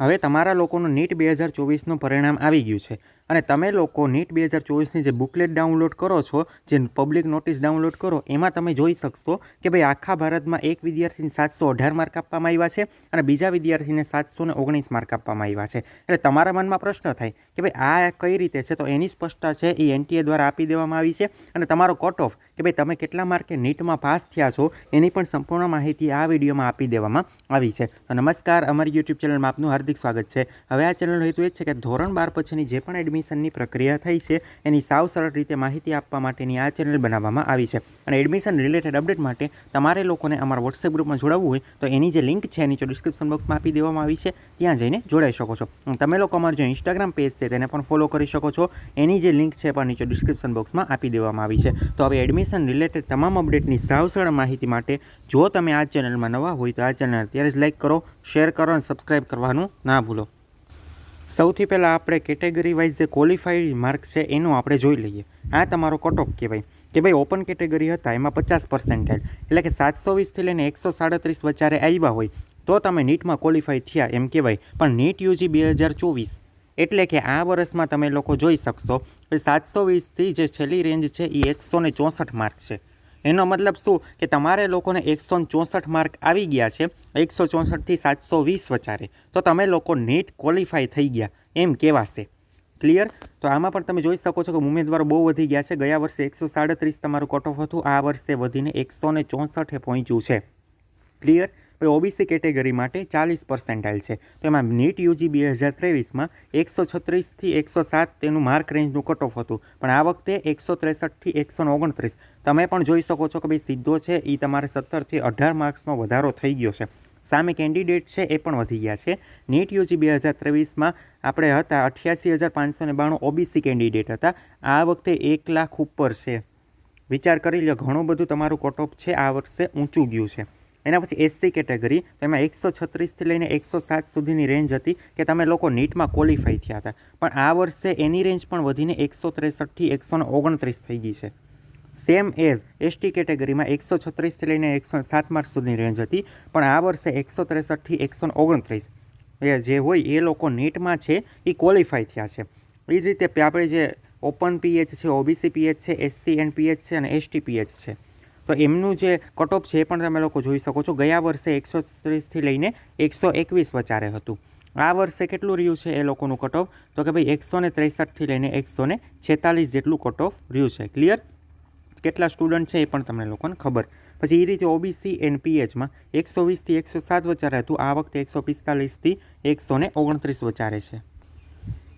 હવે તમારા લોકોનું નીટ બે હજાર ચોવીસનું પરિણામ આવી ગયું છે. અને તમે લોકો નીટ બે હજાર ચોવીસની જે બુકલેટ ડાઉનલોડ કરો છો, જે પબ્લિક નોટિસ ડાઉનલોડ કરો, એમાં તમે જોઈ શકશો કે ભાઈ આખા ભારતમાં એક વિદ્યાર્થીને સાતસો અઢાર માર્ક આપવામાં આવ્યા છે અને બીજા વિદ્યાર્થીને સાતસો ને ઓગણીસ માર્ક આપવામાં આવ્યા છે. એટલે તમારા મનમાં પ્રશ્ન થાય કે ભાઈ આ કઈ રીતે છે? તો એની સ્પષ્ટતા છે, એ એનટીએ દ્વારા આપી દેવામાં આવી છે. અને તમારો કટ ઓફ કે ભાઈ તમે કેટલા માર્કે નીટમાં પાસ થયા છો, એની પણ સંપૂર્ણ માહિતી આ વિડીયોમાં આપી દેવામાં આવી છે. તો નમસ્કાર, અમારી યુટ્યુબ ચેનલમાં આપનું હાર્દિક સ્વાગત છે. હવે આ ચેનલનો હેતુ એ છે કે ધોરણ બાર પછીની જે પણ એડમિશનની પ્રક્રિયા થઈ છે, એની સાવ સરળ રીતે માહિતી આપવા માટેની આ ચેનલ બનાવવામાં આવી છે. અને એડમિશન રિલેટેડ અપડેટ માટે તમારે લોકોને અમારા વોટ્સએપ ગ્રુપમાં જોડાવવું હોય, તો એની જે લિંક છે નીચે ડિસ્ક્રિપ્શન બોક્સમાં આપી દેવામાં આવી છે, ત્યાં જઈને જોડાઈ શકો છો. તમે લોકો અમારું જે ઇન્સ્ટાગ્રામ પેજ છે, તેને પણ ફોલો કરી શકો છો. એની જે લિંક છે પણ નીચે ડિસ્ક્રિપ્શન બોક્સમાં આપી દેવામાં આવી છે. તો હવે એડમિશન રિલેટેડ તમામ અપડેટની સાવ સરળ માહિતી માટે જો તમે આ ચેનલમાં નવા હોય, તો આ ચેનલ અત્યારે જ લાઈક કરો, શેર કરો અને સબસ્ક્રાઈબ કરવાનું ના ભૂલો. સૌથી પહેલાં આપણે કેટેગરી વાઇઝ જે ક્વોલિફાઈડ માર્ક છે, એનું આપણે જોઈ લઈએ. આ તમારો કટ ઓફ કહેવાય. કે ભાઈ ઓપન કેટેગરી હતા, એમાં પચાસ પર્સન્ટાઇલ એટલે કે સાતસો વીસથી લઈને એકસો સાડત્રીસ વચારે આવ્યા હોય, તો તમે નીટમાં ક્વોલિફાઈ થયા એમ કહેવાય. પણ નીટ યુજી બે હજાર ચોવીસ. એટલે કે આ વર્ષમાં તમે લોકો જોઈ શકશો કે સાતસો વીસથી જે છેલ્લી રેન્જ છે, એ એકસો ને ચોસઠ માર્ક છે. એનો મતલબ શું? કે તમારે લોકોને એકસો ચોસઠ માર્ક આવી ગયા છે, એકસો ચોસઠથી સાતસો વીસ વચારે તો તમે લોકો નેટ ક્વોલિફાય થઈ ગયા. એમ કહેવાશે. ક્લિયર તો આમાં પણ તમે જોઈ શકો છો કે ઉમેદવારો બહુ વધી ગયા છે. ગયા વર્ષે એકસો સાડત્રીસ તમારું કટ ઓફ હતું. આ વર્ષે વધીને એકસો ને ચોસઠે પહોંચ્યું છે. ક્લિયર હવે ઓબીસી કેટેગરી માટે ચાલીસ પર્સન્ટાઇલ છે. તો એમાં નીટ યુજી બે હજાર ત્રેવીસમાં એકસો છત્રીસથી એકસો સાત તેનું માર્ક રેન્જનું કટ ઓફ હતું. પણ આ વખતે એકસો ત્રેસઠથી એકસો ઓગણત્રીસ. તમે પણ જોઈ શકો છો કે ભાઈ સીધો છે એ તમારે સત્તરથી અઢાર માર્ક્સનો વધારો થઈ ગયો છે. સામે કેન્ડિડેટ છે એ પણ વધી ગયા છે. નીટ યુજી બે હજાર ત્રેવીસમાં આપણે હતા અઠ્યાસી હજાર પાંચસો ને બાણું ઓબીસી કેન્ડિડેટ હતા. આ વખતે એક લાખ ઉપર છે. વિચાર કરી લો ઘણું બધું તમારું કટ ઓફ છે, આ વર્ષે ઊંચું ગયું છે. એના પછી એસસી કેટેગરી એમાં એકસો છત્રીસથી લઈને એકસો સાત સુધીની રેન્જ હતી કે તમે લોકો નીટમાં ક્વોલિફાઈ થયા હતા. પણ આ વર્ષે એની રેન્જ પણ વધીને એકસો ત્રેસઠથી એકસો ઓગણત્રીસ થઈ ગઈ છે. સેમ એઝ એસટી કેટેગરીમાં એકસો છત્રીસથી લઈને એકસો સાત માર્ક સુધીની રેન્જ હતી, પણ આ વર્ષે એકસો ત્રેસઠથી એકસો ઓગણત્રીસ. એ જે હોય એ લોકો નીટમાં છે, એ ક્વોલિફાઈ થયા છે. એ જ રીતે આપણે જે ઓપન પીએચ છે, ઓબીસી પીએચ છે એસસી એન્ડ પીએચ છે અને એસટી પીએચ છે. તો એમનું જે કટ છે એ પણ તમે લોકો જોઈ શકો છો. ગયા વર્ષે એકસો ત્રીસથી લઈને એકસો એકવીસ વચારે હતું. આ વર્ષે કેટલું રહ્યું છે એ લોકોનું કટ તો કે ભાઈ એકસો ને ત્રેસઠથી લઈને એકસો ને છેતાલીસ જેટલું કટ ઓફ રહ્યું છે. ક્લિયર કેટલા સ્ટુડન્ટ છે એ પણ તમને લોકોને ખબર. પછી એ રીતે ઓબીસી એન્ડ પીએચમાં એકસો વીસથી એકસો સાત વચારે હતું. આ વખતે એકસો પિસ્તાલીસથી એકસો ને ઓગણત્રીસ વચારે છે.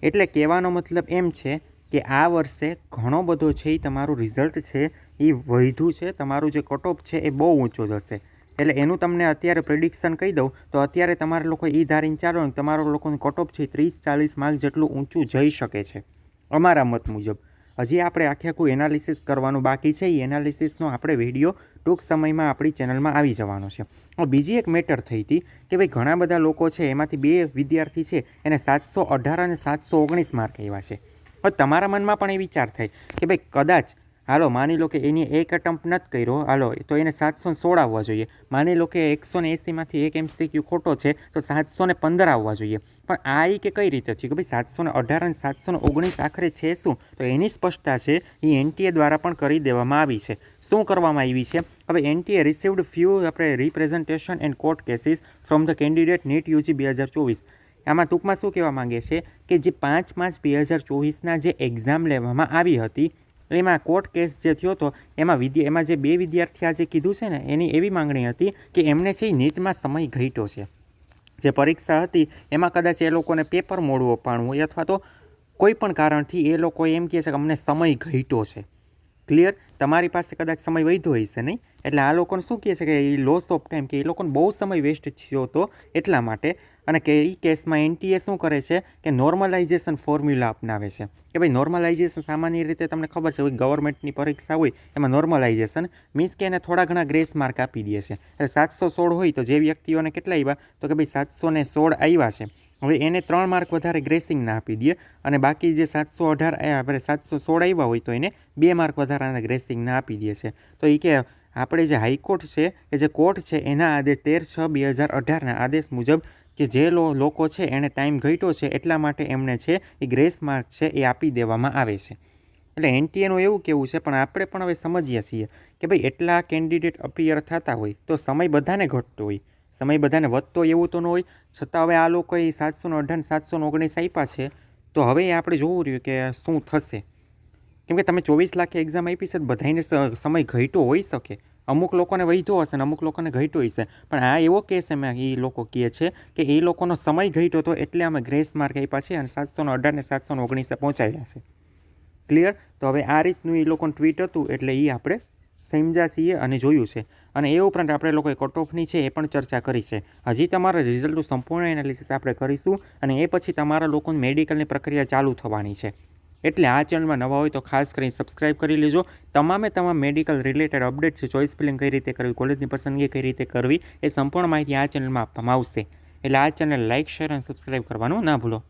એટલે કહેવાનો મતલબ એમ છે કે આ વર્ષે ઘણો બધો છે એ તમારું રિઝલ્ટ છે. એ વધ્યું છે, તમારું જે કટ ઓફ છે એ બહુ ઊંચો જશે એટલે એનું તમને અત્યારે પ્રિડિક્શન કહી દઉં, તો અત્યારે તમારે લોકો એ ધારીને ચાલો ને, તમારો લોકોનું કટ ઓફ છે ત્રીસ ચાલીસ માર્ક જેટલું ઊંચું જઈ શકે છે, અમારા મત મુજબ. હજી આપણે આખે આખું એનાલિસિસ કરવાનું બાકી છે એ એનાલિસિસનો આપણે વીડિયો ટૂંક સમયમાં આપણી ચેનલમાં આવી જવાનો છે. બીજી એક મેટર થઈ હતી કે ભાઈ ઘણા બધા લોકો છે, એમાંથી બે વિદ્યાર્થી છે, એને સાતસો અઢાર અને સાતસો ઓગણીસ માર્ક આવ્યા છે. હવે તમારા મનમાં પણ એ વિચાર થાય કે ભાઈ કદાચ હાલો, માની લો કે એની એક અટમ્પ નથી કર્યો. હાલો, તો એને સાતસો સોળ આવવા જોઈએ. માની લો કે એકસો ને એંસીમાંથી એક એમસીક્યુ ખોટો છે, તો સાતસો ને પંદર આવવા જોઈએ. પણ આ એ કે કઈ રીતે થયું? કે ભાઈ સાતસો ને અઢાર અને સાતસો ને ઓગણીસ આખરે છે શું? તો એની સ્પષ્ટતા છે એ એનટીએ દ્વારા પણ કરી દેવામાં આવી છે. શું કરવામાં આવી છે? હવે એનટીએ રિસીવડ ફ્યુ આપણે representation and court cases from the candidate NEET UG બે હજાર ચોવીસ. આમાં ટૂંકમાં શું કહેવા માંગે છે? કે જે પાંચ પાંચ બે હજાર ચોવીસના જે એક્ઝામ લેવામાં આવી હતી એમાં કોર્ટ કેસ જે થયો હતો, એમાં વિદ્યા, એમાં જે બે વિદ્યાર્થી આજે કીધું છે ને, એની એવી માંગણી હતી કે એમને છે નીટમાં સમય ઘટ્યો છે. જે પરીક્ષા હતી, એમાં કદાચ એ લોકોને પેપર મોડું અપાણું હોય અથવા તો કોઈ પણ કારણથી એ લોકો એમ કહે છે કે અમને સમય ઘટ્યો છે. ક્લિયર તમારી પાસે કદાચ સમય વધ્યો હશે નહીં? એટલે આ લોકોને શું કહે છે કે એ લોસ ઓફ ટાઈમ કે એ લોકોને બહુ સમય વેસ્ટ થયો હતો એટલા માટે? અને કે એ કેસમાં એનટીએ શું કરે છે? કે નોર્મલાઇઝેશન ફોર્મ્યુલા અપનાવે છે. કે ભાઈ નોર્મલાઇઝેશન સામાન્ય રીતે તમને ખબર છે ગવર્મેન્ટની પરીક્ષા હોય, એમાં નોર્મલાઇઝેશન મીન્સ કે એને થોડા ઘણા ગ્રેસ માર્ક આપી દે છે. એટલે સાતસો સોળ હોય તો જે વ્યક્તિઓને કેટલા આવ્યા તો કે ભાઈ સાતસો સોળ આવ્યા છે. હવે એને ત્રણ માર્ક વધારે ગ્રેસિંગના આપી દે અને બાકી જે સાતસો અઢાર આપણે સાતસો સોળ આવ્યા હોય તો એને બે માર્ક વધારાના ગ્રેસિંગના આપી દે છે તો એ કે આપણે જે હાઈકોર્ટ છે કે જે કોર્ટ છે, એના આદેશ તેર છ બે હજાર અઢારના આદેશ મુજબ કે જે લોકો છે એણે ટાઈમ ઘટ્યો છે, એટલા માટે એમને છે, એ ગ્રેસ માર્ક છે, એ આપી દેવામાં આવે છે. એટલે એનટીએનું એવું કેવું છે, પણ આપણે પણ હવે સમજીએ છીએ કે ભાઈ, એટલા કેન્ડિડેટ અપિયર થતા હોય તો સમય બધાને ઘટતો હોય. સમય બધાને વધતો એવું તો ન હોય. છતાં હવે આ લોકોએ સાતસો ને અઢાર સાતસો ને ઓગણીસ આપ્યા છે. તો હવે આપણે જોવું રહ્યું કે શું થશે. કેમ કે તમે ચોવીસ લાખ એક્ઝામ આપી છે બધાને સમય ઘટ્યો હોઈ શકે. અમુક લોકોને વધ્યો હશે ને અમુક લોકોને ઘટ્યો હશે. પણ આ એવો કેસ એમ એ લોકો કહે છે કે એ લોકોનો સમય ઘટ્યો હતો એટલે અમે ગ્રેસ માર્ક આપ્યા છે અને સાતસો ને અઢાર ને સાતસો ને ઓગણીસે પહોંચાડ્યા છે. ક્લિયર તો હવે આ રીતનું એ લોકોનું ટ્વીટ હતું એટલે એ આપણે સમજ્યા છીએ અને જોયું છે. અને એ ઉપરાંત આપણે લોકોએ કટ ઓફની છે, એ પણ ચર્ચા કરી છે. હજી તમારા રિઝલ્ટનું સંપૂર્ણ એનાલિસિસ આપણે કરીશું અને એ પછી તમારા લોકોની મેડિકલની પ્રક્રિયા ચાલુ થવાની છે. એટલે આ ચેનલમાં નવા હોય તો ખાસ કરીને સબસ્ક્રાઇબ કરી લેજો. તમામે તમામ મેડિકલ રિલેટેડ અપડેટ છે ચોઇસ ફિલિંગ કઈ રીતે કરવી કોલેજની પસંદગી કઈ રીતે કરવી, એ સંપૂર્ણ માહિતી આ ચેનલમાં આપવામાં આવશે. એટલે આ ચેનલ લાઇક શેર અને સબસ્ક્રાઇબ કરવાનું ના ભૂલો.